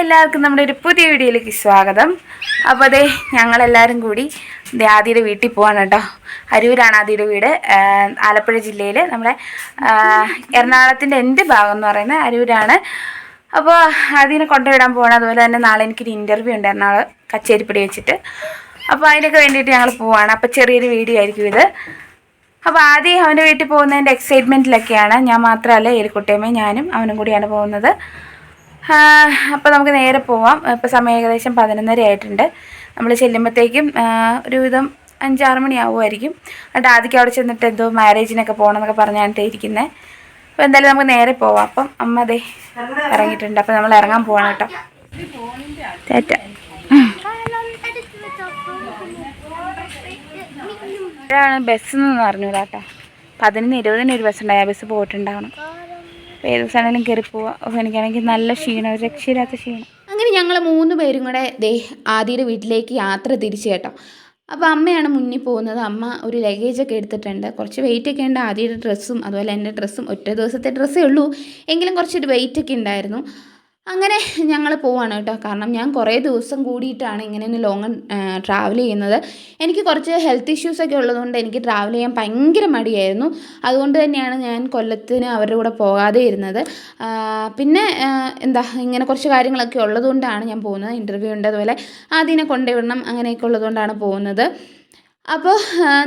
എല്ലാവർക്കും നമ്മുടെ ഒരു പുതിയ വീഡിയോയിലേക്ക് സ്വാഗതം. അപ്പോൾ അതെ ഞങ്ങളെല്ലാവരും കൂടി ദേ ആദിയുടെ വീട്ടിൽ പോവാണ് കേട്ടോ. അരൂരാണ് ആദിയുടെ വീട് ആലപ്പുഴ ജില്ലയിൽ നമ്മുടെ എറണാകുളത്തിന്റെ എന്റെ ഭാഗം എന്ന് പറയുന്നത് അരൂരാണ്. അപ്പോൾ അതിനെ കൊണ്ടുവിടാൻ പോകണം അതുപോലെ തന്നെ നാളെ എനിക്കൊരു ഇന്റർവ്യൂ ഉണ്ട് എറണാകുളം കച്ചേരിപ്പടി വെച്ചിട്ട്. അപ്പോൾ അതിനൊക്കെ വേണ്ടിയിട്ട് ഞങ്ങൾ പോവാണ്. അപ്പോൾ ചെറിയൊരു വീഡിയോ ആയിരിക്കും ഇത്. അപ്പോൾ ആദ്യം അവന്റെ വീട്ടിൽ പോകുന്നതിന്റെ എക്സൈറ്റ്മെന്റിലൊക്കെയാണ് ഞാൻ മാത്രമല്ല ഏലിക്കുട്ടിയമ്മയും ഞാനും അവനും കൂടിയാണ് പോകുന്നത്. അപ്പോൾ നമുക്ക് നേരെ പോവാം. ഇപ്പോൾ സമയം ഏകദേശം പതിനൊന്നര ആയിട്ടുണ്ട്. നമ്മൾ ചെല്ലുമ്പോഴത്തേക്കും ഒരു വിധം അഞ്ചാറ് മണിയാവുമായിരിക്കും. എന്നിട്ട് ആദ്യം അവിടെ ചെന്നിട്ട് എന്തോ മാരേജിനൊക്കെ പോകണം എന്നൊക്കെ പറഞ്ഞാണ് ഇരിക്കുന്നത് അപ്പോൾ എന്തായാലും നമുക്ക് നേരെ പോവാം. അപ്പം അമ്മ അതെ ഇറങ്ങിയിട്ടുണ്ട്. അപ്പം നമ്മൾ ഇറങ്ങാൻ പോവാണ് കേട്ടോ. തേറ്റ ാണ് ബസ് എന്ന് അറിഞ്ഞൂടാ കേട്ടോ. പതിനൊന്ന് ഇരുപതിന് ഒരു ബസ് ഉണ്ടായി. ആ ബസ് പോയിട്ടുണ്ടാവണം. ഏത് ദിവസമാണെങ്കിലും കയറി പോവാം. എനിക്കാണെങ്കിൽ നല്ല ക്ഷീണം രക്ഷയില്ലാത്ത ക്ഷീണം. അങ്ങനെ ഞങ്ങൾ മൂന്ന് പേരും കൂടെ ദേ ആദിയുടെ വീട്ടിലേക്ക് യാത്ര തിരിച്ചു കേട്ടോ. അപ്പോൾ അമ്മയാണ് മുന്നിൽ പോകുന്നത്. അമ്മ ഒരു ലഗേജൊക്കെ എടുത്തിട്ടുണ്ട്. കുറച്ച് വെയിറ്റ് ഒക്കെ ഉണ്ട്. ആദ്യയുടെ ഡ്രസ്സും അതുപോലെ എന്റെ ഡ്രസ്സും ഒറ്റ ദിവസത്തെ ഡ്രസ്സേ ഉള്ളൂ. എങ്കിലും കുറച്ചൊരു വെയിറ്റ് ഒക്കെ ഉണ്ടായിരുന്നു. അങ്ങനെ ഞങ്ങൾ പോവാണ് കേട്ടോ. കാരണം ഞാൻ കുറേ ദിവസം കൂടിയിട്ടാണ് ഇങ്ങനെ ഒന്ന് ലോങ് ട്രാവൽ ചെയ്യുന്നത്. എനിക്ക് കുറച്ച് ഹെൽത്ത് ഇഷ്യൂസൊക്കെ ഉള്ളതുകൊണ്ട് എനിക്ക് ട്രാവൽ ചെയ്യാൻ ഭയങ്കര മടിയായിരുന്നു. അതുകൊണ്ട് തന്നെയാണ് ഞാൻ കൊല്ലത്തിന് അവരുടെ കൂടെ പോകാതെ ഇരുന്നത്. പിന്നെ എന്താ ഇങ്ങനെ കുറച്ച് കാര്യങ്ങളൊക്കെ ഉള്ളതുകൊണ്ടാണ് ഞാൻ പോകുന്നത്. ഇന്റർവ്യൂ ഉണ്ട് അതുപോലെ. ആദ്യനെ കൊണ്ടുവിടണം അങ്ങനെയൊക്കെ ഉള്ളതുകൊണ്ടാണ് പോകുന്നത്. അപ്പോൾ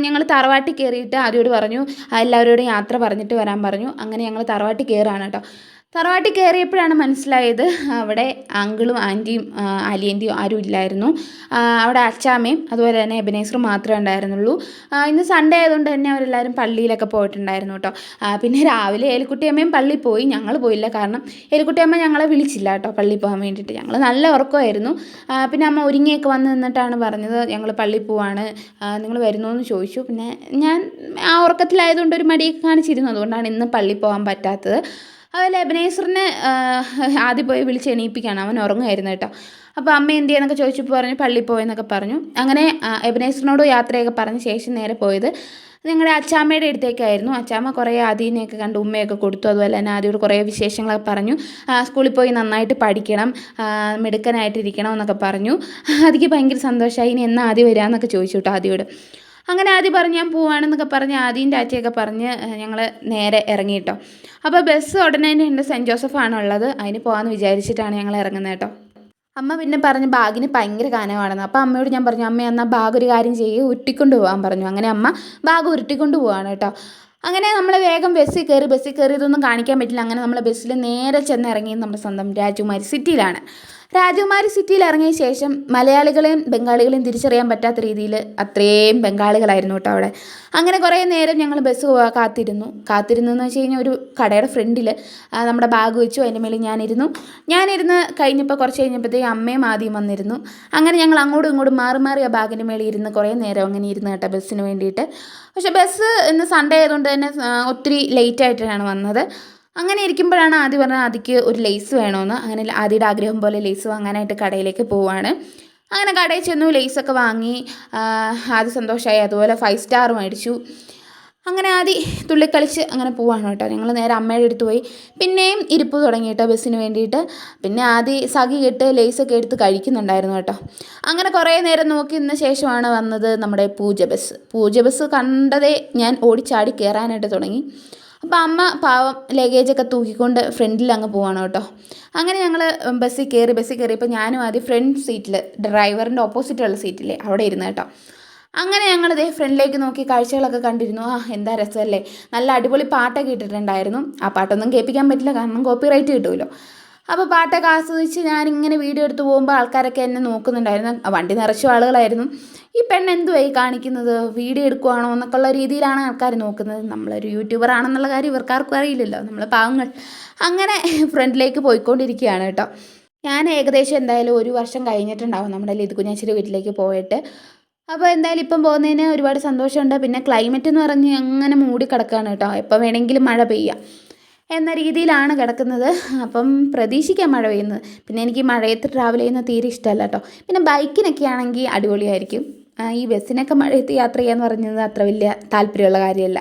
ഞങ്ങൾ തറവാട്ടിൽ കയറിയിട്ട് ആദ്യോട് പറഞ്ഞു. എല്ലാവരോടും യാത്ര പറഞ്ഞിട്ട് വരാൻ പറഞ്ഞു. അങ്ങനെ ഞങ്ങൾ തറവാട്ടിൽ കയറുകയാണ് കേട്ടോ. തറവാട്ടിൽ കയറിയപ്പോഴാണ് മനസ്സിലായത് അവിടെ അങ്കിളും ആന്റിയും അലിയന്റെയും ആരും ഇല്ലായിരുന്നു. അവിടെ അച്ചാമ്മയും അതുപോലെ തന്നെ എബനേസറും മാത്രമേ ഉണ്ടായിരുന്നുള്ളൂ. ഇന്ന് സൺഡേ ആയതുകൊണ്ട് തന്നെ അവരെല്ലാവരും പള്ളിയിലൊക്കെ പോയിട്ടുണ്ടായിരുന്നു കേട്ടോ. പിന്നെ രാവിലെ ഏലിക്കുട്ടിയമ്മയും പള്ളി പോയി. ഞങ്ങൾ പോയില്ല കാരണം ഏലിക്കുട്ടിയമ്മ ഞങ്ങളെ വിളിച്ചില്ല കേട്ടോ പള്ളി പോകാൻ വേണ്ടിയിട്ട്. ഞങ്ങൾ നല്ല ഉറക്കമായിരുന്നു. പിന്നെ അമ്മ ഒരുങ്ങിയൊക്കെ വന്ന് നിന്നിട്ടാണ് പറഞ്ഞത് ഞങ്ങൾ പള്ളി പോവാണ്. നിങ്ങൾ വരുന്നു എന്ന് ചോദിച്ചു. പിന്നെ ഞാൻ ആ ഉറക്കത്തിലായതുകൊണ്ട് ഒരു മടിയൊക്കെ കാണിച്ചിരുന്നു. അതുകൊണ്ടാണ് ഇന്ന് പള്ളി പോകാൻ പറ്റാത്തത്. അതുപോലെ എബനേസറിനെ ആദ്യം പോയി വിളിച്ച് എണീപ്പിക്കുകയാണ് അവൻ ഉറങ്ങുമായിരുന്നു കേട്ടോ. അപ്പോൾ അമ്മ എന്ത് ചെയ്യുന്നൊക്കെ ചോദിച്ചപ്പോൾ പറഞ്ഞു പള്ളി പോയെന്നൊക്കെ പറഞ്ഞു. അങ്ങനെ എബനേസറിനോട് യാത്രയൊക്കെ പറഞ്ഞ ശേഷം നേരെ പോയത്. ഞങ്ങളുടെ അച്ചാമ്മയുടെ അടുത്തേക്കായിരുന്നു. അച്ചാമ്മ കുറേ ആദീനെയൊക്കെ കണ്ട് ഉമ്മയൊക്കെ കൊടുത്തു. അതുപോലെ തന്നെ ആദ്യോട് കുറേ വിശേഷങ്ങളൊക്കെ പറഞ്ഞു. സ്കൂളിൽ പോയി നന്നായിട്ട് പഠിക്കണം മിടുക്കനായിട്ടിരിക്കണം എന്നൊക്കെ പറഞ്ഞു. അതിക്ക് ഭയങ്കര സന്തോഷമായി. ഇനി എന്നാ ആദ്യം വരാമെന്നൊക്കെ ചോദിച്ചു കേട്ടോ ആദ്യോട്. അങ്ങനെ ആദ്യം പറഞ്ഞ് ഞാൻ പോവാണെന്നൊക്കെ പറഞ്ഞ് ആദ്യം ടാറ്റയൊക്കെ പറഞ്ഞ് ഞങ്ങൾ നേരെ ഇറങ്ങി കേട്ടോ അപ്പോൾ ബസ് ഉടനെ തന്നെ ഉണ്ട് സെന്റ് ജോസഫാണ് ഉള്ളത് അതിന് പോകാമെന്ന് വിചാരിച്ചിട്ടാണ് ഞങ്ങൾ ഇറങ്ങുന്നത് കേട്ടോ അമ്മ പിന്നെ പറഞ്ഞു ബാഗിന് ഭയങ്കര കാനമാണെന്ന്. അപ്പോൾ അമ്മയോട് ഞാൻ പറഞ്ഞു അമ്മ എന്നാൽ ബാഗ് ഒരു കാര്യം ചെയ്യുക ഉരുട്ടിക്കൊണ്ട് പോകാൻ പറഞ്ഞു. അങ്ങനെ അമ്മ ബാഗ് ഉരുട്ടിക്കൊണ്ട് പോവാണ് കേട്ടോ അങ്ങനെ നമ്മൾ വേഗം ബസ്സിൽ കയറി ബസ്സിൽ കയറി ഇതൊന്നും കാണിക്കാൻ പറ്റില്ല. അങ്ങനെ നമ്മൾ ബസ്സിൽ നേരെ ചെന്ന് ഇറങ്ങിയത് നമ്മുടെ സ്വന്തം രാജകുമാരി സിറ്റിയിലാണ്. രാജകുമാരി സിറ്റിയിൽ ഇറങ്ങിയ ശേഷം മലയാളികളെയും ബംഗാളികളെയും തിരിച്ചറിയാൻ പറ്റാത്ത രീതിയിൽ അത്രയും ബംഗാളികളായിരുന്നു കേട്ടോ അവിടെ. അങ്ങനെ കുറേ നേരം ഞങ്ങൾ ബസ് കാത്തിരുന്നു. കാത്തിരുന്നെന്ന് വെച്ച് കഴിഞ്ഞാൽ ഒരു കടയുടെ ഫ്രണ്ടിൽ നമ്മുടെ ബാഗ് വെച്ചു. അതിന്റെ മേളിൽ ഞാനിരുന്നു. ഞാനിരുന്ന് കഴിഞ്ഞപ്പോൾ കുറച്ച് കഴിഞ്ഞപ്പോഴത്തേക്ക് അമ്മയും ആദ്യം വന്നിരുന്നു. അങ്ങനെ ഞങ്ങൾ അങ്ങോട്ടും ഇങ്ങോട്ടും മാറി മാറി ആ ബാഗിന്റെ മേളിൽ ഇരുന്ന് കുറേ നേരം അങ്ങനെ ഇരുന്ന് കേട്ടോ ബസ്സിന് വേണ്ടിയിട്ട്. പക്ഷേ ബസ് ഇന്ന് സൺഡേ ആയതുകൊണ്ട് തന്നെ ഒത്തിരി ലേറ്റ് ആയിട്ടാണ് വന്നത്. അങ്ങനെ ഇരിക്കുമ്പോഴാണ് ആദ്യം പറഞ്ഞത് ആദ്യക്ക് ഒരു ലേസ് വേണമെന്ന് അങ്ങനെ ആദ്യയുടെ ആഗ്രഹം പോലെ ലേസ് വാങ്ങാനായിട്ട് കടയിലേക്ക് പോവാണ്. അങ്ങനെ കടയിൽ ചെന്നു ലേസൊക്കെ വാങ്ങി ആദ്യ സന്തോഷമായി അതുപോലെ ഫൈവ് സ്റ്റാർ മേടിച്ചു. അങ്ങനെ ആദ്യം തുള്ളിക്കളിച്ച് അങ്ങനെ പോവാണ് കേട്ടോ. ഞങ്ങൾ നേരെ അമ്മയുടെ അടുത്ത് പോയി. പിന്നെയും ഇരിപ്പ് തുടങ്ങി കേട്ടോ ബസ്സിന് വേണ്ടിയിട്ട്. പിന്നെ ആദ്യം സഖി കെട്ട് ലേസൊക്കെ എടുത്ത് കഴിക്കുന്നുണ്ടായിരുന്നു കേട്ടോ. അങ്ങനെ കുറേ നേരം നോക്കി നിന്ന ശേഷമാണ് വന്നത് നമ്മുടെ പൂജ ബസ്. പൂജ ബസ് കണ്ടതേ ഞാൻ ഓടിച്ചാടി കയറാനായിട്ട് തുടങ്ങി. അപ്പോൾ അമ്മ പാവം ലഗേജൊക്കെ തൂക്കിക്കൊണ്ട് ഫ്രണ്ടിൽ അങ്ങ് പോവാണ് കേട്ടോ. അങ്ങനെ ഞങ്ങൾ ബസ്സിൽ കയറി ബസ്സിൽ കയറിയപ്പോൾ ഞാനും ആദ്യം ഫ്രണ്ട് സീറ്റിൽ ഡ്രൈവറിന്റെ ഓപ്പോസിറ്റുള്ള സീറ്റില്ലേ അവിടെ ഇരുന്ന് കേട്ടോ. അങ്ങനെ ഞങ്ങൾ ഇതേ ഫ്രണ്ടിലേക്ക് നോക്കി കാഴ്ചകളൊക്കെ കണ്ടിരുന്നു. ആ എന്താ രസമല്ലേ? നല്ല അടിപൊളി പാട്ടൊക്കെ ഇട്ടിട്ടുണ്ടായിരുന്നു. ആ പാട്ടൊന്നും കേൾപ്പിക്കാൻ പറ്റില്ല കാരണം കോപ്പി റൈറ്റ് കിട്ടുമല്ലോ അപ്പോൾ പാട്ടൊക്കെ ആസ്വദിച്ച് ഞാനിങ്ങനെ വീഡിയോ എടുത്ത് പോകുമ്പോൾ ആൾക്കാരൊക്കെ എന്നെ നോക്കുന്നുണ്ടായിരുന്നു. വണ്ടി നിറച്ചു ആളുകളായിരുന്നു. ഈ പെണ്ണ് എന്തുവായി കാണിക്കുന്നത്? വീഡിയോ എടുക്കുവാണോ എന്നൊക്കെ ഉള്ള രീതിയിലാണ് ആൾക്കാർ നോക്കുന്നത്. നമ്മളൊരു യൂട്യൂബർ ആണെന്നുള്ള കാര്യം ഇവർക്കാർക്കും അറിയില്ലല്ലോ. നമ്മൾ പാവങ്ങൾ. അങ്ങനെ ഫ്രണ്ടിലേക്ക് പോയിക്കൊണ്ടിരിക്കുകയാണ് കേട്ടോ. ഞാൻ ഏകദേശം എന്തായാലും ഒരു വർഷം കഴിഞ്ഞിട്ടുണ്ടാവും നമ്മുടെ ലിതു കുഞ്ഞാശ്ശേരി വീട്ടിലേക്ക് പോയിട്ട്. അപ്പോൾ എന്തായാലും ഇപ്പം പോകുന്നതിന് ഒരുപാട് സന്തോഷമുണ്ട്. പിന്നെ ക്ലൈമറ്റ് എന്ന് പറഞ്ഞ് അങ്ങനെ മൂടി കിടക്കുകയാണ് കേട്ടോ. എപ്പോൾ വേണമെങ്കിലും മഴ പെയ്യാം എന്ന രീതിയിലാണ് കിടക്കുന്നത്. അപ്പം പ്രതീക്ഷിക്കാം മഴ പെയ്യുന്നത്. പിന്നെ എനിക്ക് മഴയത്ത് ട്രാവൽ ചെയ്യുന്നത് തീരെ ഇഷ്ടമല്ല കേട്ടോ. പിന്നെ ബൈക്കിനൊക്കെ ആണെങ്കിൽ അടിപൊളിയായിരിക്കും. ഈ ബസ്സിനൊക്കെ മഴയത്ത് യാത്ര ചെയ്യാന്ന് പറയുന്നത് അത്ര വലിയ താല്പര്യമുള്ള കാര്യമല്ല.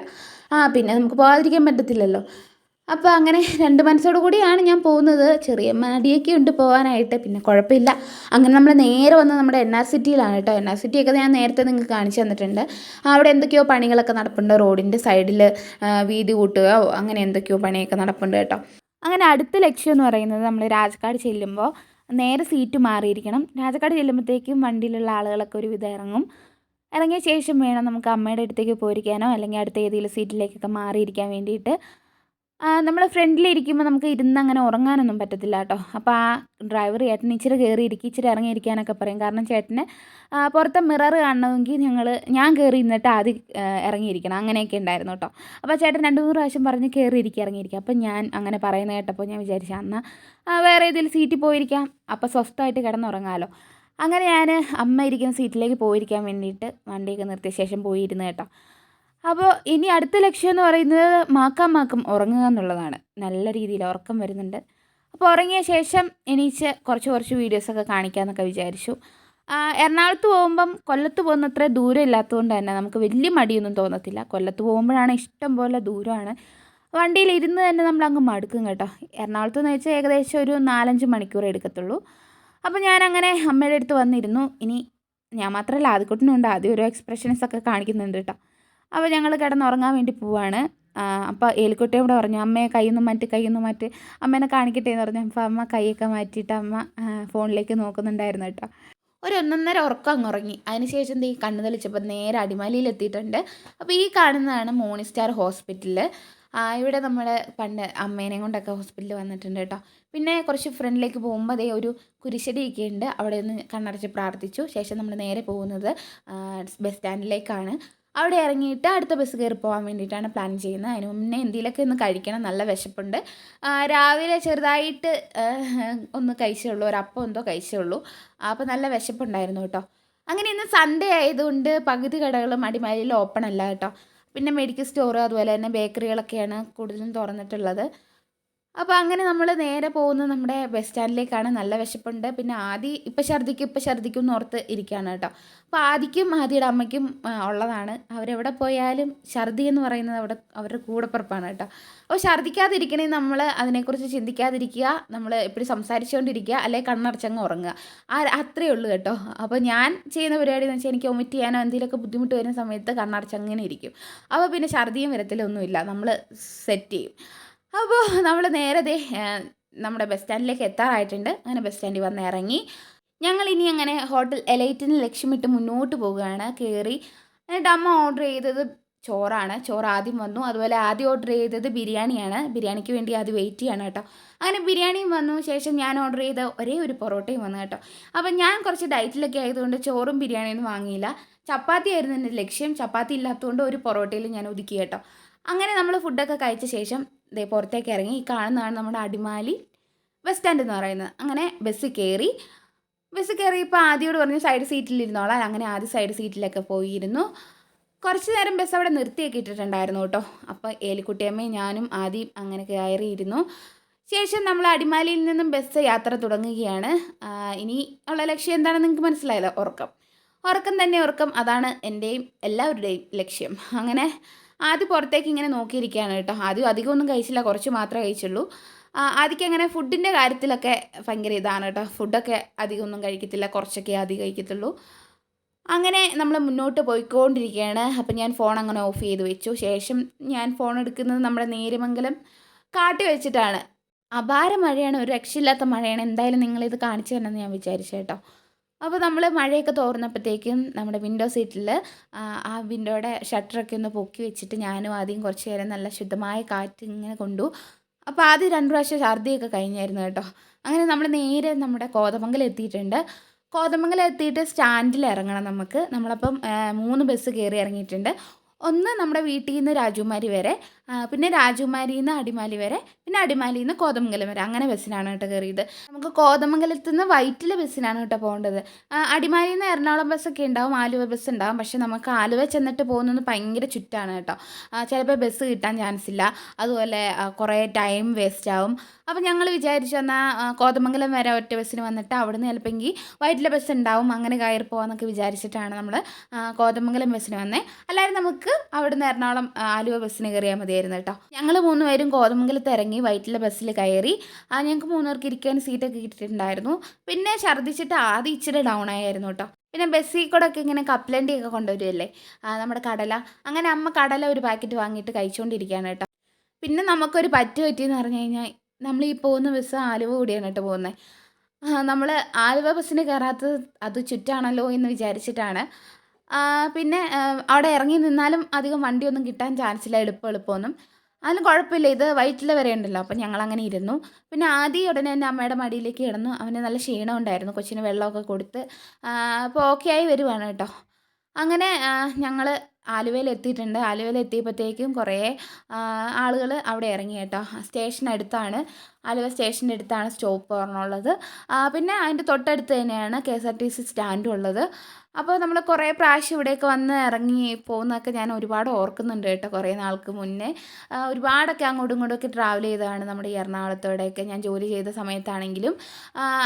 ആ പിന്നെ നമുക്ക് പോകാതിരിക്കാൻ പറ്റത്തില്ലല്ലോ. അപ്പോൾ അങ്ങനെ രണ്ട് മനസ്സോട് കൂടിയാണ് ഞാൻ പോകുന്നത്. ചെറിയ മടിയൊക്കെ ഉണ്ട് പോകാനായിട്ട് പിന്നെ കുഴപ്പമില്ല. അങ്ങനെ നമ്മൾ നേരെ വന്ന് നമ്മുടെ എൻ ആർ സിറ്റിയിലാണ് കേട്ടോ. എൻ ആർ സിറ്റിയൊക്കെ ഞാൻ നേരത്തെ നിങ്ങൾക്ക് കാണിച്ചു തന്നിട്ടുണ്ട്. അവിടെ എന്തൊക്കെയോ പണികളൊക്കെ നടപ്പുണ്ട്. റോഡിന്റെ സൈഡിൽ വീതി കൂട്ടുകയോ അങ്ങനെ എന്തൊക്കെയോ പണിയൊക്കെ നടപ്പുണ്ട് കേട്ടോ. അങ്ങനെ അടുത്ത ലക്ഷ്യം എന്ന് പറയുന്നത് നമ്മൾ രാജക്കാട് ചെല്ലുമ്പോൾ നേരെ സീറ്റ് മാറിയിരിക്കണം. രാജക്കാട് ചെല്ലുമ്പോഴത്തേക്കും വണ്ടിയിലുള്ള ആളുകളൊക്കെ ഒരു വിധം ഇറങ്ങും. ഇറങ്ങിയ ശേഷം വേണം നമുക്ക് അമ്മയുടെ അടുത്തേക്ക് പോയിരിക്കാനോ അല്ലെങ്കിൽ അടുത്ത ഏതെങ്കിലും സീറ്റിലേക്കൊക്കെ മാറിയിരിക്കാൻ വേണ്ടിയിട്ട്. നമ്മൾ ഫ്രണ്ടിലിരിക്കുമ്പോൾ നമുക്ക് ഇരുന്ന് അങ്ങനെ ഉറങ്ങാനൊന്നും പറ്റത്തില്ല കേട്ടോ. അപ്പോൾ ആ ഡ്രൈവർ ചേട്ടൻ ഇച്ചിരി കയറി ഇരിക്കും ഇച്ചിരി ഇറങ്ങിയിരിക്കാനൊക്കെ പറയും. കാരണം ചേട്ടന് പുറത്തെ മിറർ കാണണമെങ്കിൽ ഞങ്ങൾ ഞാൻ കയറി ഇന്നിട്ട് ആദ്യം ഇറങ്ങിയിരിക്കണം. അങ്ങനെയൊക്കെ ഉണ്ടായിരുന്നു കേട്ടോ. അപ്പോൾ ചേട്ടൻ രണ്ട് മൂന്ന് പ്രാവശ്യം പറഞ്ഞ് കയറി ഇരിക്കുക ഇറങ്ങിയിരിക്കുക അപ്പം ഞാൻ അങ്ങനെ പറയുന്നത് കേട്ടപ്പോൾ ഞാൻ വിചാരിച്ചു എന്നാൽ വേറെ ഏതെങ്കിലും സീറ്റിൽ പോയിരിക്കാം. അപ്പോൾ സ്വസ്ഥമായിട്ട് കിടന്നുറങ്ങാമല്ലോ അങ്ങനെ ഞാൻ അമ്മ ഇരിക്കുന്ന സീറ്റിലേക്ക് പോയിരിക്കാൻ വേണ്ടിയിട്ട് വണ്ടിയൊക്കെ നിർത്തിയ ശേഷം പോയിരുന്നു കേട്ടോ. അപ്പോൾ ഇനി അടുത്ത ലക്ഷ്യം എന്ന് പറയുന്നത് മാക്കാം മാക്കം ഉറങ്ങുക എന്നുള്ളതാണ്. നല്ല രീതിയിൽ ഉറക്കം വരുന്നുണ്ട്. അപ്പോൾ ഉറങ്ങിയ ശേഷം എണീച്ച് കുറച്ച് കുറച്ച് വീഡിയോസൊക്കെ കാണിക്കാമെന്നൊക്കെ വിചാരിച്ചു. എറണാകുളത്ത് പോകുമ്പം കൊല്ലത്ത് പോകുന്ന അത്ര ദൂരം ഇല്ലാത്തതുകൊണ്ട് തന്നെ നമുക്ക് വലിയ മടിയൊന്നും തോന്നത്തില്ല. കൊല്ലത്ത് പോകുമ്പോഴാണ് ഇഷ്ടം പോലെ ദൂരമാണ്. വണ്ടിയിൽ ഇരുന്ന് തന്നെ നമ്മൾ അങ്ങ് മടുക്കും കേട്ടോ. എറണാകുളത്ത് എന്ന് വെച്ചാൽ ഏകദേശം ഒരു നാലഞ്ച് മണിക്കൂർ എടുക്കത്തുള്ളൂ. അപ്പോൾ ഞാൻ അങ്ങനെ അമ്മയുടെ അടുത്ത് വന്നിരുന്നു. ഇനി ഞാൻ മാത്രമല്ല ആദ്യക്കുട്ടനുണ്ട് ആദ്യം ഓരോ എക്സ്പ്രഷൻസ് ഒക്കെ കാണിക്കുന്നുണ്ട് കേട്ടോ. അപ്പോൾ ഞങ്ങൾ കിടന്നുറങ്ങാൻ വേണ്ടി പോവാണ്. അപ്പോൾ കൂടെ പറഞ്ഞു അമ്മയെ കയ്യൊന്ന് മാറ്റി കയ്യൊന്ന് മാറ്റി. അമ്മേനെ കാണിക്കട്ടെ എന്ന് പറഞ്ഞു. അപ്പോൾ അമ്മ കൈയൊക്കെ മാറ്റിയിട്ട് അമ്മ ഫോണിലേക്ക് നോക്കുന്നുണ്ടായിരുന്നു കേട്ടോ. ഒരു ഒന്നൊന്നര ഉറക്കം അങ്ങ് ഉറങ്ങി. അതിനുശേഷം ദേ കണ്ണു തെളിച്ചപ്പോൾ നേരെ അടിമാലിയിൽ എത്തിയിട്ടുണ്ട്. അപ്പോൾ ഈ കാണുന്നതാണ് മോണി സ്റ്റാർ ഹോസ്പിറ്റൽ. ഇവിടെ നമ്മൾ പണ്ട് അമ്മേനെ കൊണ്ടൊക്കെ ഹോസ്പിറ്റലിൽ വന്നിട്ടുണ്ട് കേട്ടോ. പിന്നെ കുറച്ച് ഫ്രണ്ടിലേക്ക് പോകുമ്പോൾ അതേ ഒരു കുരിശടിയൊക്കെ ഉണ്ട്. അവിടെ ഒന്ന് കണ്ണടച്ച് പ്രാർത്ഥിച്ചു. ശേഷം നമ്മൾ നേരെ പോകുന്നത് ബസ് സ്റ്റാൻഡിലേക്കാണ്. അവിടെ ഇറങ്ങിയിട്ട് അടുത്ത ബസ് കയറി പോകാൻ വേണ്ടിയിട്ടാണ് പ്ലാൻ ചെയ്യുന്നത്. അതിന് മുന്നേ എന്തെങ്കിലുമൊക്കെ ഒന്ന് കഴിക്കണം നല്ല വിശപ്പുണ്ട്. രാവിലെ ചെറുതായിട്ട് ഒന്ന് കഴിച്ചേ ഉള്ളൂ ഒരു അപ്പം എന്തോ കഴിച്ചേ ഉള്ളൂ അപ്പോൾ നല്ല വിശപ്പുണ്ടായിരുന്നു കേട്ടോ. അങ്ങനെ ഇന്ന് സൺഡേ ആയതുകൊണ്ട് പകുതി കടകളും അടിമാലിയിൽ ഓപ്പൺ അല്ല കേട്ടോ. പിന്നെ മെഡിക്കൽ സ്റ്റോർ അതുപോലെ തന്നെ ബേക്കറികളൊക്കെയാണ് കൂടുതലും തുറന്നിട്ടുള്ളത്. അപ്പോൾ അങ്ങനെ നമ്മൾ നേരെ പോകുന്നത് നമ്മുടെ ബസ് സ്റ്റാൻഡിലേക്കാണ് നല്ല വിശപ്പുണ്ട്. പിന്നെ ആദി ഇപ്പം ഛർദിക്കും ഇപ്പം ഛർദിക്കും ഓർത്ത് ഇരിക്കുകയാണ് കേട്ടോ. അപ്പോൾ ആദിക്കും ആദിയുടെ അമ്മയ്ക്കും ഉള്ളതാണ്. അവരെവിടെ പോയാലും ഛർദി എന്ന് പറയുന്നത് അവിടെ അവരുടെ കൂടപ്പിറപ്പാണ് കേട്ടോ. അപ്പോൾ ഛർദിക്കാതിരിക്കണേ നമ്മൾ അതിനെക്കുറിച്ച് ചിന്തിക്കാതിരിക്കുക. നമ്മൾ എപ്പോഴും സംസാരിച്ചുകൊണ്ടിരിക്കുക. അല്ലെങ്കിൽ കണ്ണടച്ചങ്ങ് ഉറങ്ങുക. ആ അത്രയേ ഉള്ളൂ കേട്ടോ. അപ്പോൾ ഞാൻ ചെയ്യുന്ന പരിപാടി എന്ന് വെച്ചാൽ എനിക്ക് ഒമിറ്റ് ചെയ്യാനോ എന്തെങ്കിലുമൊക്കെ ബുദ്ധിമുട്ട് വരുന്ന സമയത്ത് കണ്ണടച്ചങ്ങനെ ഇരിക്കും. അപ്പോൾ പിന്നെ ഛർദിയും വരത്തിലൊന്നുമില്ല. നമ്മൾ സെറ്റ് ചെയ്യും. അപ്പോൾ നമ്മൾ നേരെ നമ്മുടെ ബസ് സ്റ്റാൻഡിലേക്ക് എത്താറായിട്ടുണ്ട്. അങ്ങനെ ബസ് സ്റ്റാൻഡിൽ വന്ന് ഇറങ്ങി. ഞങ്ങൾ ഇനി അങ്ങനെ ഹോട്ടൽ എലൈറ്റിന് ലക്ഷ്യമിട്ട് മുന്നോട്ട് പോവുകയാണ്. കയറി എന്നിട്ട് അമ്മ ഓർഡർ ചെയ്തത് ചോറാണ്. ചോറ് ആദ്യം വന്നു. അതുപോലെ ആദ്യം ഓർഡർ ചെയ്തത് ബിരിയാണിയാണ്. ബിരിയാണിക്ക് വേണ്ടി ആദ്യം വെയിറ്റ് ചെയ്യണം കേട്ടോ. അങ്ങനെ ബിരിയാണിയും വന്നു. ശേഷം ഞാൻ ഓർഡർ ചെയ്ത ഒരേ ഒരു പൊറോട്ടയും വന്നു കേട്ടോ. അപ്പം ഞാൻ കുറച്ച് ഡയറ്റിലൊക്കെ ആയതുകൊണ്ട് ചോറും ബിരിയാണിയൊന്നും വാങ്ങിയില്ല. ചപ്പാത്തി ആയിരുന്നു എന്റെ ലക്ഷ്യം. ചപ്പാത്തി ഇല്ലാത്തതുകൊണ്ട് ഒരു പൊറോട്ടയിൽ ഞാൻ ഒതുക്കി കേട്ടോ. അങ്ങനെ നമ്മൾ ഫുഡൊക്കെ കഴിച്ച ശേഷം ദേ പുറത്തേക്ക് ഇറങ്ങി. ഈ കാണുന്നതാണ് നമ്മുടെ അടിമാലി ബസ് സ്റ്റാൻഡ് എന്ന് പറയുന്നത്. അങ്ങനെ ബസ് കയറി. ബസ് കയറിയപ്പോൾ ആദ്യോട് പറഞ്ഞു സൈഡ് സീറ്റിൽ ഇരുന്നോളാം അങ്ങനെ ആദ്യ സൈഡ് സീറ്റിലൊക്കെ പോയിരുന്നു. കുറച്ച് നേരം ബസ് അവിടെ നിർത്തിയൊക്കെ ഇട്ടിട്ടുണ്ടായിരുന്നു കേട്ടോ. അപ്പോൾ ഏലിക്കുട്ടിയമ്മയും ഞാനും ആദ്യം അങ്ങനെ കയറിയിരുന്നു. ശേഷം നമ്മൾ അടിമാലിയിൽ നിന്നും ബസ് യാത്ര തുടങ്ങുകയാണ്. ഇനി ഉള്ള ലക്ഷ്യം എന്താണെന്ന് നിങ്ങൾക്ക് മനസ്സിലായല്ലോ? ഉറക്കം. ഉറക്കം തന്നെ ഉറക്കം. അതാണ് എന്റെയും എല്ലാവരുടെയും ലക്ഷ്യം. അങ്ങനെ ആദ്യം പുറത്തേക്ക് ഇങ്ങനെ നോക്കിയിരിക്കുകയാണ് കേട്ടോ. ആദ്യം അധികമൊന്നും കഴിച്ചില്ല കുറച്ച് മാത്രമേ കഴിച്ചുള്ളൂ. ആദ്യമൊക്കെ അങ്ങനെ ഫുഡിന്റെ കാര്യത്തിലൊക്കെ ഭയങ്കര ഇതാണ് കേട്ടോ. ഫുഡൊക്കെ അധികമൊന്നും കഴിക്കത്തില്ല കുറച്ചൊക്കെ ആദ്യം കഴിക്കത്തുള്ളൂ. അങ്ങനെ നമ്മൾ മുന്നോട്ട് പോയിക്കൊണ്ടിരിക്കുകയാണ്. അപ്പം ഞാൻ ഫോൺ അങ്ങനെ ഓഫ് ചെയ്ത് വെച്ചു. ശേഷം ഞാൻ ഫോൺ എടുക്കുന്നത് നമ്മുടെ നേര്യമംഗലം കാട്ടി വെച്ചിട്ടാണ്. അപാര മഴയാണ് ഒരു രക്ഷയില്ലാത്ത മഴയാണ്. എന്തായാലും നിങ്ങളിത് കാണിച്ചു തരണമെന്ന് ഞാൻ വിചാരിച്ചു കേട്ടോ. അപ്പോൾ നമ്മൾ മഴയൊക്കെ തോർന്നപ്പോഴത്തേക്കും നമ്മുടെ വിൻഡോ സീറ്റിൽ ആ വിൻഡോയുടെ ഷട്ടറൊക്കെ ഒന്ന് പൊക്കി വെച്ചിട്ട് ഞാനും ആദ്യം കുറച്ച് നേരം നല്ല ശുദ്ധമായ കാറ്റ് ഇങ്ങനെ കൊണ്ടു. അപ്പോൾ ആദ്യം രണ്ട് പ്രാവശ്യം ഛർദിയൊക്കെ കഴിഞ്ഞായിരുന്നു കേട്ടോ. അങ്ങനെ നമ്മൾ നേരെ നമ്മുടെ കോതമംഗലം എത്തിയിട്ടുണ്ട്. കോതമംഗലം എത്തിയിട്ട് സ്റ്റാൻഡിൽ ഇറങ്ങണം നമുക്ക്. നമ്മളപ്പം മൂന്ന് ബസ് കയറി ഇറങ്ങിയിട്ടുണ്ട്. ഒന്ന് നമ്മുടെ വീട്ടിൽ നിന്ന് രാജകുമാരി വരെ പിന്നെ രാജകുമാരിയിൽ നിന്ന് അടിമാലി വരെ പിന്നെ അടിമാലിയിൽ നിന്ന് കോതമംഗലം വരെ. അങ്ങനെ ബസ്സിനാണ് കേട്ടോ കയറിയത്. നമുക്ക് കോതമംഗലത്ത് നിന്ന് വൈറ്റിലെ ബസ്സിനാണ് കേട്ടോ പോകേണ്ടത്. അടിമാലിയിൽ നിന്ന് എറണാകുളം ബസ്സൊക്കെ ഉണ്ടാവും ആലുവ ബസ് ഉണ്ടാവും. പക്ഷെ നമുക്ക് ആലുവ ചെന്നിട്ട് പോകുന്നത് ഭയങ്കര ചുറ്റാണ് കേട്ടോ. ചിലപ്പോൾ ബസ് കിട്ടാൻ ചാൻസ് ഇല്ല. അതുപോലെ കുറേ ടൈം വേസ്റ്റ് ആവും. അപ്പോൾ ഞങ്ങൾ വിചാരിച്ചു എന്നാൽ കോതമംഗലം വരെ ഒറ്റ ബസ്സിന് വന്നിട്ട് അവിടുന്ന് ചിലപ്പോൾ വൈറ്റിലെ ബസ് ഉണ്ടാവും അങ്ങനെ കയറി പോകാമെന്നൊക്കെ വിചാരിച്ചിട്ടാണ് നമ്മൾ കോതമംഗലം ബസ്സിന് വന്നത് അല്ലാതെ നമുക്ക് അവിടുന്ന് എറണാകുളം ആലുവ ബസ്സിന് കയറിയാൽ മതിയായിരുന്നു കേട്ടോ. ഞങ്ങൾ മൂന്ന് പേരും കോതമംഗലത്ത് ഇറങ്ങി വൈറ്റിലെ ബസ്സിൽ കയറി ആ ഞങ്ങൾക്ക് മൂന്നുപേർക്ക് ഇരിക്കാൻ സീറ്റൊക്കെ കിട്ടിയിട്ടുണ്ടായിരുന്നു. പിന്നെ ഛർദ്ദിച്ചിട്ട് ആദ്യം ഇച്ചിരി ഡൗൺ ആയിരുന്നു കേട്ടോ. പിന്നെ ബസ്സിൽ കൂടെ ഒക്കെ ഇങ്ങനെ കപ്പലണ്ടി ഒക്കെ കൊണ്ടുവരുമല്ലേ നമ്മുടെ കടല. അങ്ങനെ അമ്മ കടല ഒരു പാക്കറ്റ് വാങ്ങിയിട്ട് കഴിച്ചുകൊണ്ടിരിക്കുകയാണ് കേട്ടോ. പിന്നെ നമുക്കൊരു പറ്റ് പറ്റിയെന്ന് പറഞ്ഞു കഴിഞ്ഞാൽ നമ്മൾ ഈ പോകുന്ന ബസ് ആലുവ കൂടിയാണ് കേട്ടോ പോകുന്നത് നമ്മൾ ആലുവ ബസ്സിന് കയറാത്തത് അത് ചുറ്റാണല്ലോ എന്ന് വിചാരിച്ചിട്ടാണ് പിന്നെ അവിടെ ഇറങ്ങി നിന്നാലും അധികം വണ്ടിയൊന്നും കിട്ടാൻ ചാൻസ് ഇല്ല എളുപ്പം എളുപ്പമൊന്നും. അതിലും കുഴപ്പമില്ല. ഇത് വയറ്റിൽ വരെ ഉണ്ടല്ലോ. അപ്പം ഞങ്ങൾ അങ്ങനെ ഇരുന്നു. പിന്നെ ആദ്യം ഉടനെ എന്റെ അമ്മയുടെ മടിയിലേക്ക് കിടന്നു. അവന് നല്ല ക്ഷീണം ഉണ്ടായിരുന്നു. കൊച്ചിന് വെള്ളമൊക്കെ കൊടുത്ത്. അപ്പോൾ ഓക്കെ ആയി വരുവാണ് കേട്ടോ. അങ്ങനെ ഞങ്ങൾ ആലുവയിൽ എത്തിയിട്ടുണ്ട്. ആലുവയിൽ എത്തിയപ്പോഴത്തേക്കും കുറേ ആളുകൾ അവിടെ ഇറങ്ങി കേട്ടോ. സ്റ്റേഷൻ അടുത്താണ്. ആലുവ സ്റ്റേഷന്റെ അടുത്താണ് സ്റ്റോപ്പ് പറഞ്ഞുള്ളത്. പിന്നെ അതിന്റെ തൊട്ടടുത്ത് തന്നെയാണ് K S R T C സ്റ്റാൻഡും ഉള്ളത്. അപ്പോൾ നമ്മൾ കുറേ പ്രാവശ്യം ഇവിടെയൊക്കെ വന്ന് ഇറങ്ങി പോകുന്നതൊക്കെ ഞാൻ ഒരുപാട് ഓർക്കുന്നുണ്ട് കേട്ടോ കുറേ നാൾക്ക് മുന്നേ. ഒരുപാടൊക്കെ അങ്ങോട്ടും ഇങ്ങോട്ടൊക്കെ ട്രാവൽ ചെയ്തതാണ് നമ്മുടെ ഈ എറണാകുളത്തോടെയൊക്കെ ഞാൻ ജോലി ചെയ്ത സമയത്താണെങ്കിലും.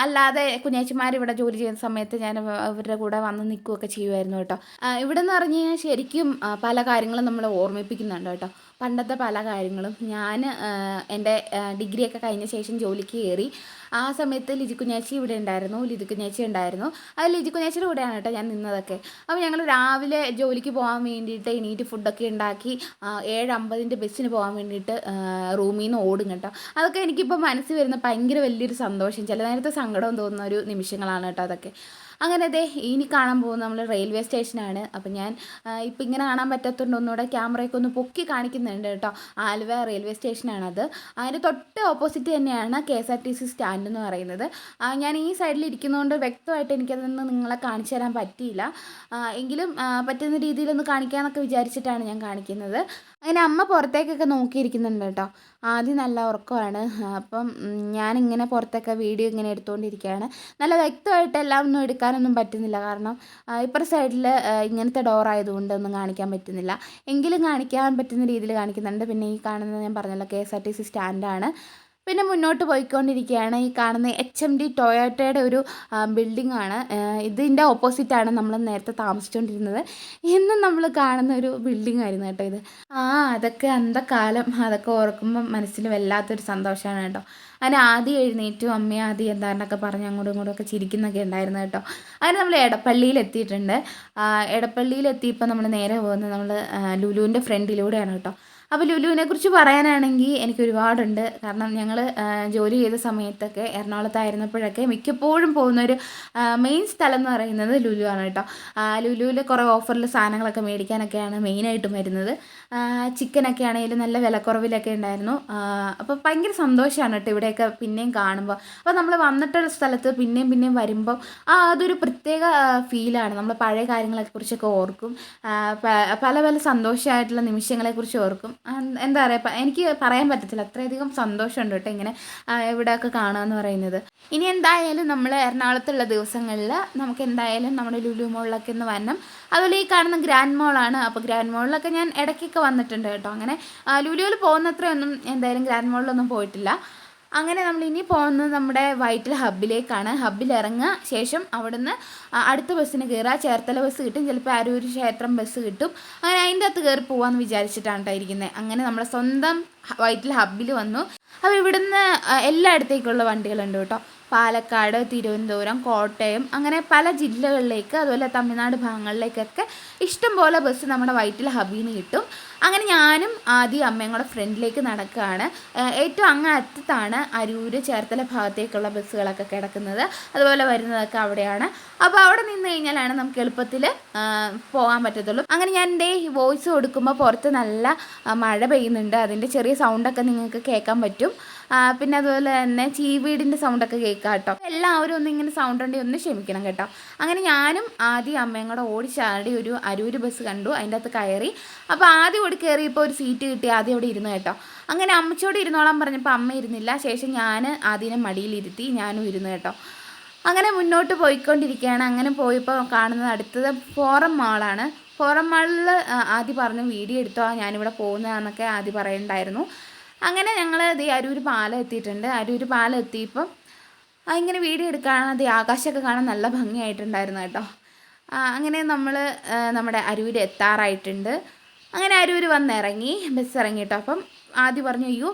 അല്ലാതെ കുഞ്ഞേച്ചിമാർ ഇവിടെ ജോലി ചെയ്യുന്ന സമയത്ത് ഞാൻ അവരുടെ കൂടെ വന്ന് നിൽക്കുകയൊക്കെ ചെയ്യുമായിരുന്നു കേട്ടോ. ഇവിടെ നിന്ന് പറഞ്ഞു കഴിഞ്ഞാൽ ശരിക്കും പല കാര്യങ്ങളും നമ്മളെ ഓർമ്മിപ്പിക്കുന്നുണ്ട് കേട്ടോ. പണ്ടത്തെ പല കാര്യങ്ങളും. ഞാൻ എന്റെ ഡിഗ്രിയൊക്കെ കഴിഞ്ഞ ശേഷം ജോലിക്ക് കയറി ആ സമയത്ത് ലിജി കുഞ്ഞാച്ചി ഇവിടെ ഉണ്ടായിരുന്നു. ലിജി കുഞ്ഞാച്ചി ഉണ്ടായിരുന്നു. അത് ലിജി കുഞ്ഞാച്ചിയുടെ കൂടെയാണ് കേട്ടോ ഞാൻ നിന്നതൊക്കെ. അപ്പോൾ ഞങ്ങൾ രാവിലെ ജോലിക്ക് പോകാൻ വേണ്ടിയിട്ട് എണീറ്റ് ഫുഡൊക്കെ ഉണ്ടാക്കി ഏഴമ്പതിന്റെ ബസ്സിന് പോകാൻ വേണ്ടിയിട്ട് റൂമിൽ നിന്ന് ഓടും കേട്ടോ. അതൊക്കെ എനിക്കിപ്പോൾ മനസ്സിൽ വരുന്ന ഭയങ്കര വലിയൊരു സന്തോഷം. ചില നേരത്തെ സങ്കടം തോന്നുന്ന ഒരു നിമിഷങ്ങളാണ് കേട്ടോ അതൊക്കെ. അങ്ങനെ അതെ ഇനി കാണാൻ പോകുന്നത് നമ്മൾ റെയിൽവേ സ്റ്റേഷനാണ് അപ്പം ഞാൻ ഇപ്പം ഇങ്ങനെ കാണാൻ പറ്റാത്തതുകൊണ്ട് ഒന്നുകൂടെ ക്യാമറയൊക്കെ ഒന്ന് പൊക്കി കാണിക്കുന്നുണ്ട് കേട്ടോ. ആലുവ റെയിൽവേ സ്റ്റേഷനാണത് അതിന്റെ തൊട്ട് ഓപ്പോസിറ്റ് തന്നെയാണ് K S R T C stand എന്ന് പറയുന്നത്. ഞാൻ ഈ സൈഡിൽ ഇരിക്കുന്നതുകൊണ്ട് വ്യക്തമായിട്ട് എനിക്കതൊന്ന് നിങ്ങളെ കാണിച്ചു തരാൻ പറ്റിയില്ല. എങ്കിലും പറ്റുന്ന രീതിയിലൊന്ന് കാണിക്കാമെന്നൊക്കെ വിചാരിച്ചിട്ടാണ് ഞാൻ കാണിക്കുന്നത്. അങ്ങനെ അമ്മ പുറത്തേക്കൊക്കെ നോക്കിയിരിക്കുന്നുണ്ട് കേട്ടോ. ആദ്യം നല്ല ഉറക്കമാണ്. അപ്പം ഞാനിങ്ങനെ പുറത്തൊക്കെ വീഡിയോ ഇങ്ങനെ എടുത്തുകൊണ്ടിരിക്കുകയാണ് നല്ല വ്യക്തമായിട്ട് എല്ലാം ഒന്നും എടുക്കാനൊന്നും പറ്റുന്നില്ല. കാരണം ഇപ്പുറ സൈഡിൽ ഇങ്ങനത്തെ ഡോർ ആയതുകൊണ്ട് ഒന്നും കാണിക്കാൻ പറ്റുന്നില്ല. എങ്കിലും കാണിക്കാൻ പറ്റുന്ന രീതിയിൽ കാണിക്കുന്നുണ്ട്. പിന്നെ ഈ കാണുന്നത് ഞാൻ പറഞ്ഞല്ലോ K S R T C സ്റ്റാൻഡാണ് പിന്നെ മുന്നോട്ട് പോയിക്കൊണ്ടിരിക്കുകയാണ്. ഈ കാണുന്ന എച്ച് എം ഡി ടൊയോട്ടയുടെ ഒരു ബിൽഡിംഗ് ആണ് ഇതിന്റെ ഓപ്പോസിറ്റാണ് നമ്മൾ നേരത്തെ താമസിച്ചുകൊണ്ടിരുന്നത് ഇന്നും നമ്മൾ കാണുന്ന ഒരു ബിൽഡിംഗ് ആയിരുന്നു കേട്ടോ ഇത്. ആ അതൊക്കെ അന്തക്കാലം അതൊക്കെ ഓർക്കുമ്പോൾ മനസ്സിൽ വല്ലാത്തൊരു സന്തോഷമാണ് കേട്ടോ. അങ്ങനെ ആദ്യം എഴുന്നേറ്റു. അമ്മയും ആദ്യം എന്താണെന്നൊക്കെ പറഞ്ഞ് അങ്ങോട്ടും ഇങ്ങോട്ടും ഒക്കെ ചിരിക്കുന്നൊക്കെ ഉണ്ടായിരുന്നു കേട്ടോ. അങ്ങനെ നമ്മൾ എടപ്പള്ളിയിൽ എത്തിയിട്ടുണ്ട്. എടപ്പള്ളിയിൽ എത്തിയപ്പോൾ നമ്മൾ നേരെ പോകുന്നത് നമ്മൾ ലുലുവിന്റെ ഫ്രണ്ടിലൂടെയാണ് കേട്ടോ. അപ്പോൾ ലുലുവിനെ കുറിച്ച് പറയാനാണെങ്കിൽ എനിക്ക് ഒരുപാടുണ്ട്. കാരണം ഞങ്ങൾ ജോലി ചെയ്ത സമയത്തൊക്കെ എറണാകുളത്തായിരുന്നപ്പോഴൊക്കെ മിക്കപ്പോഴും പോകുന്നൊരു മെയിൻ സ്ഥലം എന്ന് പറയുന്നത് ലുലു ആണ് കേട്ടോ. ലുലുവിൽ കുറേ ഓഫറിൽ സാധനങ്ങളൊക്കെ മേടിക്കാനൊക്കെയാണ് മെയിനായിട്ടും വരുന്നത്. ചിക്കനൊക്കെ ആണെങ്കിലും നല്ല വിലക്കുറവിലൊക്കെ ഉണ്ടായിരുന്നു. അപ്പോൾ ഭയങ്കര സന്തോഷമാണ് കേട്ടോ ഇവിടെയൊക്കെ പിന്നെയും കാണുമ്പോൾ അപ്പോൾ നമ്മൾ വന്നിട്ടുള്ള സ്ഥലത്ത് പിന്നെയും പിന്നെയും വരുമ്പോൾ ആ അതൊരു പ്രത്യേക ഫീലാണ്. നമ്മൾ പഴയ കാര്യങ്ങളെ കുറിച്ചൊക്കെ ഓർക്കും. പല പല സന്തോഷമായിട്ടുള്ള നിമിഷങ്ങളെക്കുറിച്ച് ഓർക്കും. എന്താ പറയുക എനിക്ക് പറയാൻ പറ്റത്തില്ല. അത്രയധികം സന്തോഷമുണ്ട് കേട്ടോ ഇങ്ങനെ ഇവിടെയൊക്കെ കാണുക എന്ന് പറയുന്നത്. ഇനി എന്തായാലും നമ്മൾ എറണാകുളത്തുള്ള ദിവസങ്ങളിൽ നമുക്ക് എന്തായാലും നമ്മുടെ ലുലു മോളിലൊക്കെ ഒന്ന് വരണം. അതുപോലെ ഈ കാണുന്ന ഗ്രാൻഡ് മോളാണ് അപ്പോൾ ഗ്രാൻഡ് മോളിലൊക്കെ ഞാൻ ഇടയ്ക്കൊക്കെ വന്നിട്ടുണ്ട് കേട്ടോ. അങ്ങനെ ലുലുവിൽ പോകുന്നത്രയൊന്നും എന്തായാലും ഗ്രാൻഡ് മോളിലൊന്നും പോയിട്ടില്ല. അങ്ങനെ നമ്മൾ ഇനി പോകുന്നത് നമ്മുടെ വൈറ്റിൽ ഹബ്ബിലേക്കാണ്. ഹബ്ബിൽ ഇറങ്ങുക ശേഷം അവിടുന്ന് അടുത്ത ബസ്സിന് കയറുക. ചേർത്തല ബസ് കിട്ടും. ചിലപ്പോൾ അരൂർ ക്ഷേത്രം ബസ് കിട്ടും. അങ്ങനെ അതിന്റെ അകത്ത് കയറി പോകാമെന്ന് വിചാരിച്ചിട്ടാണ് കേട്ടോ ഇരിക്കുന്നത് അങ്ങനെ നമ്മുടെ സ്വന്തം വൈറ്റിൽ ഹബ്ബിൽ വന്നു. അപ്പോൾ ഇവിടുന്ന് എല്ലായിടത്തേക്കുള്ള വണ്ടികളുണ്ട് കേട്ടോ. പാലക്കാട് തിരുവനന്തപുരം കോട്ടയം അങ്ങനെ പല ജില്ലകളിലേക്ക് അതുപോലെ തമിഴ്നാട് ഭാഗങ്ങളിലേക്കൊക്കെ ഇഷ്ടംപോലെ ബസ് നമ്മുടെ വൈറ്റിൽ ഹബീന്ന് കിട്ടും. അങ്ങനെ ഞാനും ആദ്യം അമ്മയും കൂടെ ഫ്രണ്ടിലേക്ക് നടക്കുകയാണ്. ഏറ്റവും അങ്ങ് അറ്റത്താണ് അരൂര് ചേർത്തല ഭാഗത്തേക്കുള്ള ബസ്സുകളൊക്കെ കിടക്കുന്നത്. അതുപോലെ വരുന്നതൊക്കെ അവിടെയാണ്. അപ്പോൾ അവിടെ നിന്ന് കഴിഞ്ഞാലാണ് നമുക്ക് എളുപ്പത്തിൽ പോകാൻ പറ്റത്തുള്ളൂ. അങ്ങനെ ഞാൻ എന്റെ വോയിസ് കൊടുക്കുമ്പോൾ പുറത്ത് നല്ല മഴ പെയ്യുന്നുണ്ട്. അതിന്റെ ചെറിയ സൗണ്ടൊക്കെ നിങ്ങൾക്ക് കേൾക്കാൻ പറ്റും. ആ, പിന്നെ അതുപോലെ തന്നെ ചീവീടിന്റെ സൗണ്ടൊക്കെ കേൾക്കാം കേട്ടോ. എല്ലാവരും ഒന്ന് ഇങ്ങനെ സൗണ്ട് ഉണ്ടെങ്കിൽ ഒന്ന് ക്ഷമിക്കണം കേട്ടോ. അങ്ങനെ ഞാനും ആദ്യം അമ്മയും കൂടെ ചാടി ഒരു അരൂര് ബസ് കണ്ടു അതിന്റെ അകത്ത് കയറി. അപ്പോൾ ആദ്യം ഓടി കയറിയപ്പോൾ ഒരു സീറ്റ് കിട്ടി ആദ്യം അവിടെ ഇരുന്നു കേട്ടോ. അങ്ങനെ അമ്മച്ചോട് ഇരുന്നോളാൻ പറഞ്ഞപ്പോൾ അമ്മ ഇരുന്നില്ല. ശേഷം ഞാൻ ആദ്യം മടിയിലിരുത്തി ഞാനും ഇരുന്നു കേട്ടോ. അങ്ങനെ മുന്നോട്ട് പോയിക്കൊണ്ടിരിക്കുകയാണ്. അങ്ങനെ പോയപ്പോൾ കാണുന്നത് അടുത്തത് ഫോറം മാളാണ് ഫോറം മാളിൽ ആദ്യം പറഞ്ഞു വീഡിയോ എടുത്തോ? ഞാനിവിടെ പോകുന്നതാണെന്നൊക്കെ ആദ്യം പറയുന്നുണ്ടായിരുന്നു അങ്ങനെ ഞങ്ങൾ ദേ അരൂർ പാലം എത്തിയിട്ടുണ്ട്. അരൂർ പാലം എത്തിയപ്പം ഇങ്ങനെ വീഡിയോ എടുക്കാൻ അത് ആകാശമൊക്കെ കാണാൻ നല്ല ഭംഗിയായിട്ടുണ്ടായിരുന്നു കേട്ടോ. അങ്ങനെ നമ്മൾ നമ്മുടെ അരൂർ എത്താറായിട്ടുണ്ട്. അങ്ങനെ അരൂർ വന്നിറങ്ങി ബസ് ഇറങ്ങി കേട്ടോ. അപ്പം ആദ്യം പറഞ്ഞു അയ്യോ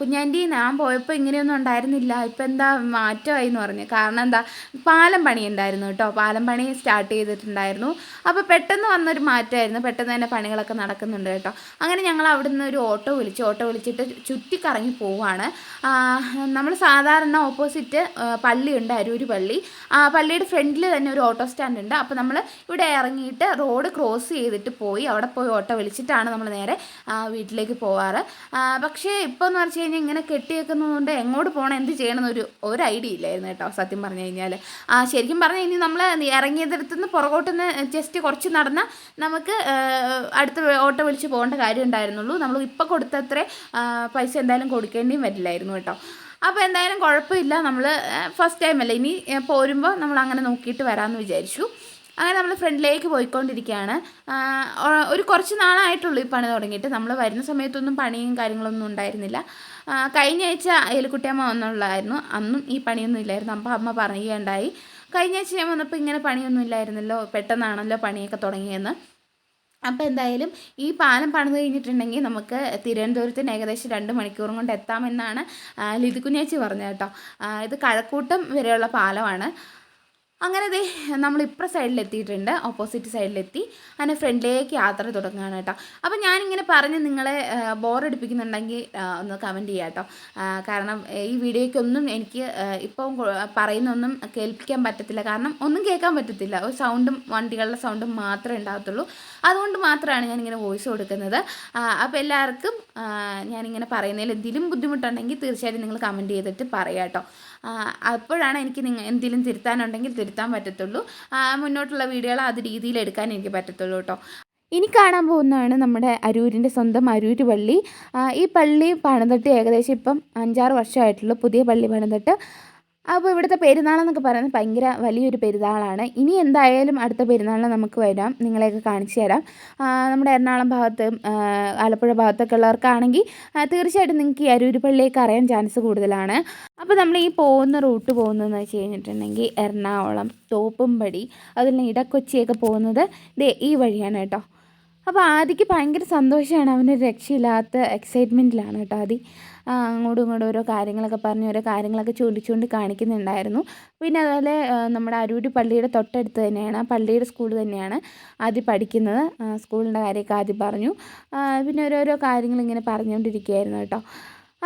കുഞ്ഞാന്റെ ഞാൻ പോയപ്പോൾ ഇങ്ങനെയൊന്നും ഉണ്ടായിരുന്നില്ല. ഇപ്പം എന്താ മാറ്റമായി എന്ന് പറഞ്ഞു. കാരണം എന്താ പാലം പണി ഉണ്ടായിരുന്നു കേട്ടോ. പാലം പണി സ്റ്റാർട്ട് ചെയ്തിട്ടുണ്ടായിരുന്നു. അപ്പോൾ പെട്ടെന്ന് വന്നൊരു മാറ്റമായിരുന്നു. പെട്ടെന്ന് തന്നെ പണികളൊക്കെ നടക്കുന്നുണ്ട് കേട്ടോ. അങ്ങനെ ഞങ്ങൾ അവിടെ നിന്ന് ഒരു ഓട്ടോ വിളിച്ചു ഓട്ടോ വിളിച്ചിട്ട് ചുറ്റിക്കറങ്ങി പോവുകയാണ് നമ്മൾ സാധാരണ ഓപ്പോസിറ്റ് പള്ളിയുണ്ട് അരൂര് പള്ളി. ആ പള്ളിയുടെ ഫ്രണ്ടിൽ തന്നെ ഒരു ഓട്ടോ സ്റ്റാൻഡ് ഉണ്ട്. അപ്പോൾ നമ്മൾ ഇവിടെ ഇറങ്ങിയിട്ട് റോഡ് ക്രോസ് ചെയ്തിട്ട് പോയി. അവിടെ പോയി ഓട്ടോ വിളിച്ചിട്ടാണ് നമ്മൾ നേരെ വീട്ടിലേക്ക് പോവാറ്. പക്ഷേ ഇപ്പോൾ എന്ന് വെച്ച് കഴിഞ്ഞാൽ ഇങ്ങനെ കെട്ടിയേക്കുന്നതുകൊണ്ട് എങ്ങോട്ട് പോകണം എന്ത് ചെയ്യണമെന്നൊരു ഒരു ഐഡിയ ഇല്ലായിരുന്നു കേട്ടോ സത്യം പറഞ്ഞു കഴിഞ്ഞാൽ ആ ശരിക്കും പറഞ്ഞു കഴിഞ്ഞാൽ നമ്മൾ ഇറങ്ങിയതിടത്തുനിന്ന് പുറകോട്ടുനിന്ന് ജസ്റ്റ് കുറച്ച് നടന്നാൽ നമുക്ക് അടുത്ത ഓട്ടോ വിളിച്ച് പോകേണ്ട കാര്യം ഉണ്ടായിരുന്നുള്ളൂ. നമ്മൾ ഇപ്പോൾ കൊടുത്തത്ര പൈസ എന്തായാലും കൊടുക്കേണ്ടിയും വരില്ലായിരുന്നു കേട്ടോ. അപ്പോൾ എന്തായാലും കുഴപ്പമില്ല നമ്മൾ ഫസ്റ്റ് ടൈം അല്ലേ? ഇനി പോരുമ്പോൾ നമ്മൾ അങ്ങനെ നോക്കിയിട്ട് വരാമെന്ന് വിചാരിച്ചു. അങ്ങനെ നമ്മൾ ഫ്രണ്ടിലേക്ക് പോയിക്കൊണ്ടിരിക്കുകയാണ്. ഒരു കുറച്ച് നാളായിട്ടുള്ളൂ ഈ പണി തുടങ്ങിയിട്ട്. നമ്മൾ വരുന്ന സമയത്തൊന്നും പണിയും കാര്യങ്ങളൊന്നും ഉണ്ടായിരുന്നില്ല. കഴിഞ്ഞ ആഴ്ച ഏലിക്കുട്ടിയമ്മ വന്നുള്ളായിരുന്നു. അന്നും ഈ പണിയൊന്നും ഇല്ലായിരുന്നു. അപ്പം അമ്മ പറയുകയുണ്ടായി. കഴിഞ്ഞ ആഴ്ച ഞാൻ വന്നപ്പോൾ ഇങ്ങനെ പണിയൊന്നും ഇല്ലായിരുന്നല്ലോ. പെട്ടെന്നാണല്ലോ പണിയൊക്കെ തുടങ്ങിയെന്ന്. അപ്പോൾ എന്തായാലും ഈ പാലം പണിത് കഴിഞ്ഞിട്ടുണ്ടെങ്കിൽ നമുക്ക് തിരുവനന്തപുരത്തിന് ഏകദേശം രണ്ട് മണിക്കൂറും കൊണ്ട് എത്താമെന്നാണ് ലിതുകുഞ്ഞേച്ചി ലിതു പറഞ്ഞത് കേട്ടോ. ഇത് കഴക്കൂട്ടം വരെയുള്ള പാലമാണ്. അങ്ങനെ ദേ നമ്മൾ ഇപ്പുറ സൈഡിലെത്തിയിട്ടുണ്ട് ഓപ്പോസിറ്റ് സൈഡിലെത്തി. അങ്ങനെ ഫ്രണ്ടിലേക്ക് യാത്ര തുടങ്ങുകയാണ് കേട്ടോ. അപ്പോൾ ഞാനിങ്ങനെ പറഞ്ഞ് നിങ്ങളെ ബോറടിപ്പിക്കുന്നുണ്ടെങ്കിൽ ഒന്ന് കമന്റ് ചെയ്യാം കേട്ടോ. കാരണം ഈ വീഡിയോയ്ക്കൊന്നും എനിക്ക് ഇപ്പം പറയുന്നൊന്നും കേൾപ്പിക്കാൻ പറ്റത്തില്ല. കാരണം ഒന്നും കേൾക്കാൻ പറ്റത്തില്ല. ഒരു സൗണ്ടും വണ്ടികളുടെ സൗണ്ടും മാത്രമേ ഉണ്ടാകത്തുള്ളൂ. അതുകൊണ്ട് മാത്രമാണ് ഞാനിങ്ങനെ വോയിസ് കൊടുക്കുന്നത്. അപ്പോൾ എല്ലാവർക്കും ഞാനിങ്ങനെ പറയുന്നതിൽ എന്തെങ്കിലും ബുദ്ധിമുട്ടുണ്ടെങ്കിൽ തീർച്ചയായിട്ടും നിങ്ങൾ കമന്റ് ചെയ്തിട്ട് പറയാം കേട്ടോ. അപ്പോഴാണ് എനിക്ക് നിങ്ങൾ എന്തെങ്കിലും തിരുത്താനുണ്ടെങ്കിൽ തിരുത്താൻ പറ്റത്തുള്ളൂ. മുന്നോട്ടുള്ള വീഡിയോകൾ അത് രീതിയിൽ എടുക്കാൻ എനിക്ക് പറ്റത്തുള്ളൂ കേട്ടോ ഇനി കാണാൻ പോകുന്നതാണ് നമ്മുടെ അരൂരിന്റെ സ്വന്തം അരൂര് പള്ളി. ഈ പള്ളി പണിതിട്ട് ഏകദേശം ഇപ്പം അഞ്ചാറ് വർഷമായിട്ടുള്ളൂ. പുതിയ പള്ളി പണിതിട്ട്. അപ്പോൾ ഇവിടുത്തെ പെരുന്നാളെന്നൊക്കെ പറയുന്നത് ഭയങ്കര വലിയൊരു പെരുന്നാളാണ്. ഇനി എന്തായാലും അടുത്ത പെരുന്നാളിന് നമുക്ക് വരാം. നിങ്ങളെയൊക്കെ കാണിച്ചു തരാം. നമ്മുടെ എറണാകുളം ഭാഗത്ത് ആലപ്പുഴ ഭാഗത്തൊക്കെ ഉള്ളവർക്കാണെങ്കിൽ തീർച്ചയായിട്ടും നിങ്ങൾക്ക് ഈ അരൂര് പള്ളിയൊക്കെ അറിയാൻ ചാൻസ് കൂടുതലാണ്. അപ്പോൾ നമ്മൾ ഈ പോകുന്ന റൂട്ട് പോകുന്നതെന്ന് വെച്ച് കഴിഞ്ഞിട്ടുണ്ടെങ്കിൽ എറണാകുളം തോപ്പുംപടി അതുപോലെ ഇടക്കൊച്ചിയൊക്കെ പോകുന്നത് ദേ ഈ വഴിയാണ് കേട്ടോ. അപ്പോൾ ആദിക്ക് ഭയങ്കര സന്തോഷമാണ്. അവന് രക്ഷയില്ലാത്ത എക്സൈറ്റ്മെന്റിലാണ് കേട്ടോ ആദി. അങ്ങോട്ടും ഇങ്ങോട്ടും ഓരോ കാര്യങ്ങളൊക്കെ പറഞ്ഞ് ഓരോ കാര്യങ്ങളൊക്കെ ചൂണ്ടിച്ചൂണ്ടി കാണിക്കുന്നുണ്ടായിരുന്നു. പിന്നെ അതുപോലെ നമ്മുടെ അരൂരി പള്ളിയുടെ തൊട്ടടുത്ത് തന്നെയാണ് പള്ളിയുടെ സ്കൂൾ തന്നെയാണ് ആദ്യം പഠിക്കുന്നത്. സ്കൂളിന്റെ കാര്യമൊക്കെ ആദ്യം പറഞ്ഞു. പിന്നെ ഓരോരോ കാര്യങ്ങൾ ഇങ്ങനെ പറഞ്ഞുകൊണ്ടിരിക്കുകയായിരുന്നു കേട്ടോ.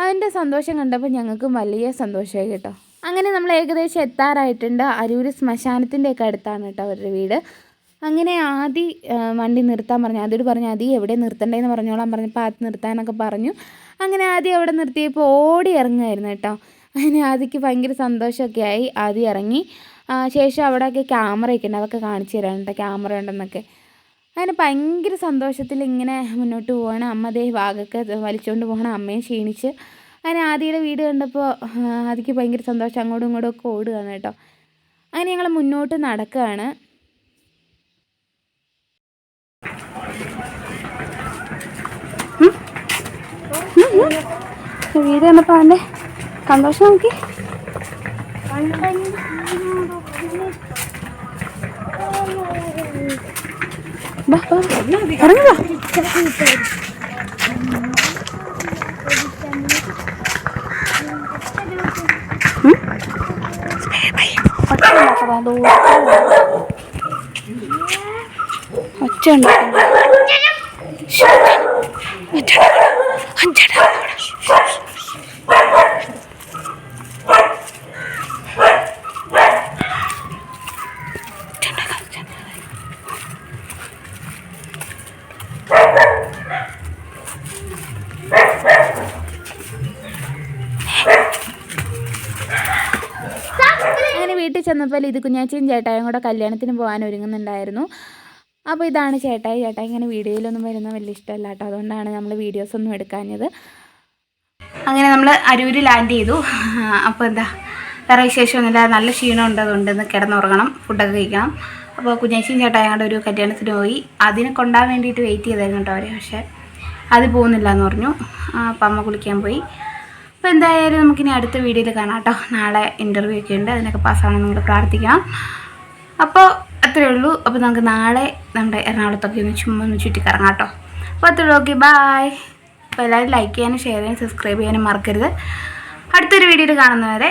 അതിന്റെ സന്തോഷം കണ്ടപ്പോൾ ഞങ്ങൾക്കും വലിയ സന്തോഷമായി കേട്ടോ. അങ്ങനെ നമ്മൾ ഏകദേശം എത്താറായിട്ടുണ്ട്. അരൂർ ശ്മശാനത്തിന്റെയൊക്കെ അടുത്താണ് കേട്ടോ അവരുടെ വീട്. അങ്ങനെ ആദി വണ്ടി നിർത്താൻ പറഞ്ഞു. ആദ്യോട് പറഞ്ഞു ആദി എവിടെ നിർത്തണ്ടേന്ന് പറഞ്ഞോളാൻ പറഞ്ഞു. ആദ്യം നിർത്താനൊക്കെ പറഞ്ഞു. അങ്ങനെ ആദ്യം അവിടെ നിർത്തിയപ്പോൾ ഓടി ഇറങ്ങുമായിരുന്നു കേട്ടോ. അങ്ങനെ ആദിക്ക് ഭയങ്കര സന്തോഷമൊക്കെ ആയി. ആദ്യം ഇറങ്ങി. ശേഷം അവിടെയൊക്കെ ക്യാമറയൊക്കെ ഉണ്ട്. അതൊക്കെ കാണിച്ചു തരാം. കേട്ടോ ക്യാമറ ഉണ്ടെന്നൊക്കെ. അങ്ങനെ ഭയങ്കര സന്തോഷത്തിൽ ഇങ്ങനെ മുന്നോട്ട് പോവാണ്. അമ്മ അതേ ഭാഗമൊക്കെ വലിച്ചുകൊണ്ട് പോകണം അമ്മയെ ക്ഷീണിച്ച്. അങ്ങനെ ആദിയുടെ വീട് കണ്ടപ്പോൾ ആദിക്ക് ഭയങ്കര സന്തോഷം. അങ്ങോട്ടും ഇങ്ങോട്ടും ഒക്കെ ഓടുകയാണ് കേട്ടോ. അങ്ങനെ ഞങ്ങൾ മുന്നോട്ട് നടക്കുകയാണ്. വീട് കണ്ടപ്പോൾ അവന്റെ സന്തോഷം നോക്കി. ബാ ബാ ഇറങ്ങി വാ. ഉം? ഒച്ച ഉണ്ടാക്കടാ, വീട്ടിൽ ചെന്നപ്പോൾ ഇത് കുഞ്ഞാച്ചയും ചേട്ടായും കൂടെ കല്യാണത്തിന് പോകാൻ ഒരുങ്ങുന്നുണ്ടായിരുന്നു. അപ്പോൾ ഇതാണ് ചേട്ടായി. ചേട്ടായി ഇങ്ങനെ വീഡിയോയിലൊന്നും വരുന്ന വലിയ ഇഷ്ടമല്ല കേട്ടോ. അതുകൊണ്ടാണ് നമ്മൾ വീഡിയോസൊന്നും എടുക്കാഞ്ഞത്. അങ്ങനെ നമ്മൾ അരൂര് ലാൻഡ് ചെയ്തു. അപ്പോൾ എന്താ വേറെ വിശേഷമൊന്നുമില്ല. നല്ല ക്ഷീണം ഉണ്ട്. അതുകൊണ്ട് ഇന്ന് കിടന്നുറങ്ങണം. ഫുഡൊക്കെ കഴിക്കണം. അപ്പോൾ കുഞ്ഞാച്ചിയും ചേട്ടായങ്ങളുടെ ഒരു കല്യാണത്തിന് പോയി. അതിനെ കൊണ്ടാൻ വേണ്ടിയിട്ട് വെയിറ്റ് ചെയ്തായിരുന്നു കേട്ടോ അവർ പക്ഷേ അത് പോകുന്നില്ല എന്ന് പറഞ്ഞു. അപ്പം അമ്മ കുളിക്കാൻ പോയി. അപ്പോൾ എന്തായാലും നമുക്കിനി അടുത്ത വീഡിയോയിൽ കാണാം കേട്ടോ. നാളെ ഇന്റർവ്യൂ ഒക്കെ ഉണ്ട്. അതിനൊക്കെ പാസ്സാവണം നിങ്ങൾ പ്രാർത്ഥിക്കണം. അപ്പോൾ അത്രയേ ഉള്ളൂ. അപ്പോൾ നമുക്ക് നാളെ നമ്മുടെ എറണാകുളത്തൊക്കെ ഒന്ന് ചുമ്മാ ഒന്ന് ചുറ്റിക്കറങ്ങാം കേട്ടോ അപ്പോൾ അത്രയേ ഓക്കെ ബായ് അപ്പോൾ എല്ലാവരും ലൈക്ക് ചെയ്യാനും ഷെയർ ചെയ്യാനും സബ്സ്ക്രൈബ് ചെയ്യാനും മറക്കരുത്. അടുത്തൊരു വീഡിയോയിൽ കാണുന്നവരെ